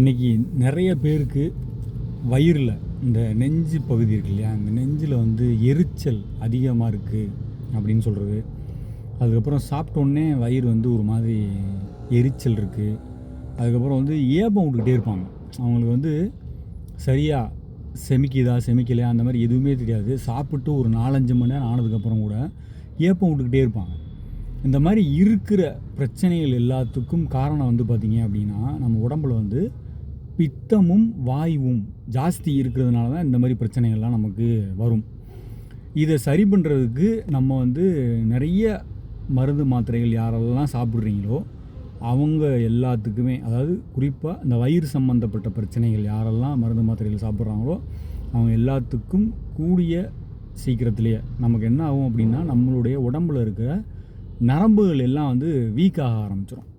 இன்றைக்கி நிறைய பேருக்கு வயிறில் இந்த நெஞ்சு பகுதி இருக்கு இல்லையா? அந்த நெஞ்சில் வந்து எரிச்சல் அதிகமாக இருக்குது அப்படின்னு சொல்கிறது அதுக்கப்புறம் சாப்பிட்டோன்னே வயிறு வந்து ஒரு மாதிரி எரிச்சல் இருக்குது அதுக்கப்புறம் வந்து ஏப்பம் விட்டுக்கிட்டே இருப்பாங்க. அவங்களுக்கு வந்து சரியாக செமிக்குதா செமிக்கலையா? அந்த மாதிரி எதுவுமே தெரியாது. சாப்பிட்டு ஒரு நாலஞ்சு மணி நேரம் ஆனதுக்கப்புறம் கூட ஏப்பம் விட்டுக்கிட்டே இருப்பாங்க. இந்த மாதிரி இருக்கிற பிரச்சனைகள் எல்லாத்துக்கும் காரணம் வந்து பார்த்திங்க அப்படின்னா நம்ம உடம்புல வந்து பித்தமும் வாயுவும் ஜாஸ்தி இருக்கிறதுனால தான் இந்த மாதிரி பிரச்சனைகள்லாம் நமக்கு வரும். இதை சரி பண்ணுறதுக்கு நம்ம வந்து நிறைய மருந்து மாத்திரைகள் யாரெல்லாம் சாப்பிட்றீங்களோ அவங்க எல்லாத்துக்குமே அதாவது குறிப்பாக இந்த வயிறு சம்மந்தப்பட்ட பிரச்சனைகள் யாரெல்லாம் மருந்து மாத்திரைகள் சாப்பிட்றாங்களோ அவங்க எல்லாத்துக்கும் கூடிய சீக்கிரத்துலேயே நமக்கு என்ன ஆகும் அப்படின்னா நம்மளுடைய உடம்புல இருக்கிற நரம்புகள் எல்லாம் வந்து வீக்காக ஆரம்பிச்சிடும்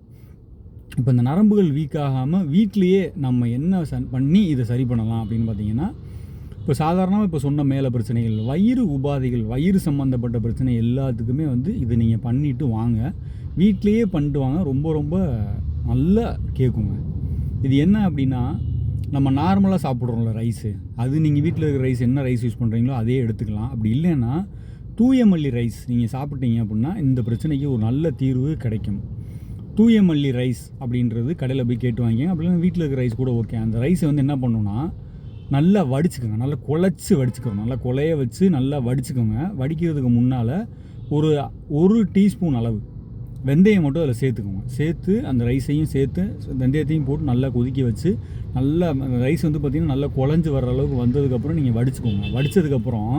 இப்போ இந்த நரம்புகள் வீக் ஆகாமல் வீட்லேயே நம்ம என்ன ச பண்ணி இதை சரி பண்ணலாம் அப்படின்னு பார்த்தீங்கன்னா இப்போ சாதாரணமாக இப்போ சொன்ன மேலே பிரச்சனைகள் வயிறு உபாதைகள் வயிறு சம்மந்தப்பட்ட பிரச்சனை எல்லாத்துக்குமே வந்து இதை நீங்கள் பண்ணிவிட்டு வாங்க. வீட்லேயே பண்ணிட்டு வாங்க. ரொம்ப ரொம்ப நல்லா கேட்குங்க இது என்ன அப்படின்னா நம்ம நார்மலாக சாப்பிட்றோம்ல ரைஸு அது நீங்கள் வீட்டில் இருக்கிற ரைஸ் என்ன ரைஸ் யூஸ் பண்ணுறீங்களோ அதே எடுத்துக்கலாம். அப்படி இல்லைன்னா தூயமல்லி ரைஸ் நீங்கள் சாப்பிட்டீங்க அப்படின்னா இந்த பிரச்சனைக்கு ஒரு நல்ல தீர்வு கிடைக்கும். தூயமல்லி ரைஸ் அப்படின்றது கடையில் போய் கேட்டு வாங்கிங்க அப்படி வீட்டில் இருக்கிற ரைஸ் கூட ஓகே அந்த ரைஸை வந்து என்ன பண்ணணும்னா நல்லா வடிச்சுக்கோங்க. நல்லா குழச்சி வடிச்சுக்கோங்க. நல்லா குலைய வச்சு நல்லா வடிச்சுக்கோங்க. வடிக்கிறதுக்கு முன்னால் ஒரு ஒரு டீஸ்பூன் அளவு வெந்தயம் மட்டும் அதில் சேர்த்துக்கோங்க. சேர்த்து அந்த ரைஸையும் சேர்த்து வெந்தயத்தையும் போட்டு நல்லா கொதிக்க வச்சு நல்லா ரைஸ் வந்து பார்த்திங்கன்னா நல்லா குழஞ்சி வர்ற அளவுக்கு வந்ததுக்கப்புறம் நீங்கள் வடிச்சுக்கோங்க. வடித்ததுக்கப்புறம்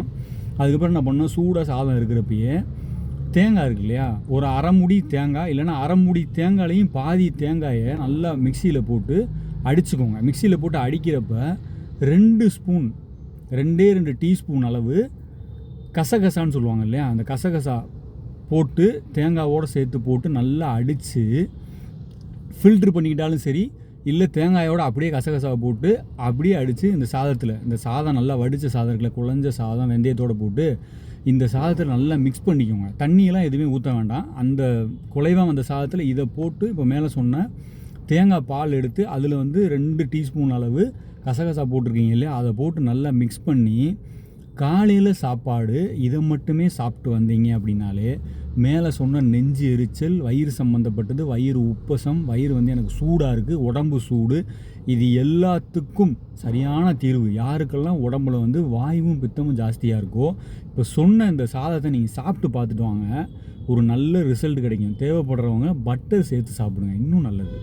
அதுக்கப்புறம் என்ன பண்ணணும்? சூடாக சாதம் இருக்கிறப்பயே தேங்காய் இருக்கு இல்லையா? ஒரு அரைமுடி தேங்காய் இல்லைன்னா அரைமுடி தேங்காயிலையும் பாதி தேங்காயை நல்லா மிக்சியில் போட்டு அடிச்சுக்கோங்க. மிக்சியில் போட்டு அடிக்கிறப்ப ரெண்டு ஸ்பூன் ரெண்டே ரெண்டு டீஸ்பூன் அளவு கசகசான்னு சொல்லுவாங்க இல்லையா? அந்த கசகசா போட்டு தேங்காவோடு சேர்த்து போட்டு நல்லா அடித்து ஃபில்ட்ரு பண்ணிக்கிட்டாலும் சரி இல்லை தேங்காயோட அப்படியே கசகசாவை போட்டு அப்படியே அடித்து இந்த சாதத்தில் இந்த சாதம் நல்லா வடித்த சாதம் இருக்குல்ல குழஞ்ச சாதம் வெந்தயத்தோடு போட்டு இந்த சாதத்தில் நல்லா மிக்ஸ் பண்ணிக்கோங்க. தண்ணியெல்லாம் எதுவுமே ஊற்ற வேண்டாம். அந்த குலைவாக வந்த சாதத்தில் இதை போட்டு இப்போ மேலே சொன்ன தேங்காய் பால் எடுத்து அதில் வந்து ரெண்டு டீஸ்பூன் அளவு கசகசா போட்டிருக்கீங்க இல்லையா? அதை போட்டு நல்லா மிக்ஸ் பண்ணி காலையில் சாப்பாடு இதை மட்டுமே சாப்பிட்டு வந்தீங்க அப்படின்னாலே மேலே சொன்ன நெஞ்சு எரிச்சல் வயிறு சம்மந்தப்பட்டது வயிறு உப்பசம் வயிறு வந்து எனக்கு சூடாக இருக்குது உடம்பு சூடு இது எல்லாத்துக்கும் சரியான தீர்வு. யாருக்கெல்லாம் உடம்புல வந்து வாயுவும் பித்தமும் ஜாஸ்தியாக இருக்கோ இப்போ சொன்ன இந்த சாதத்தை நீங்கள் சாப்பிட்டு பார்த்துட்டு வாங்க. ஒரு நல்ல ரிசல்ட் கிடைக்கும். தேவைப்படுறவங்க பட்டர் சேர்த்து சாப்பிடுங்க. இன்னும் நல்லது.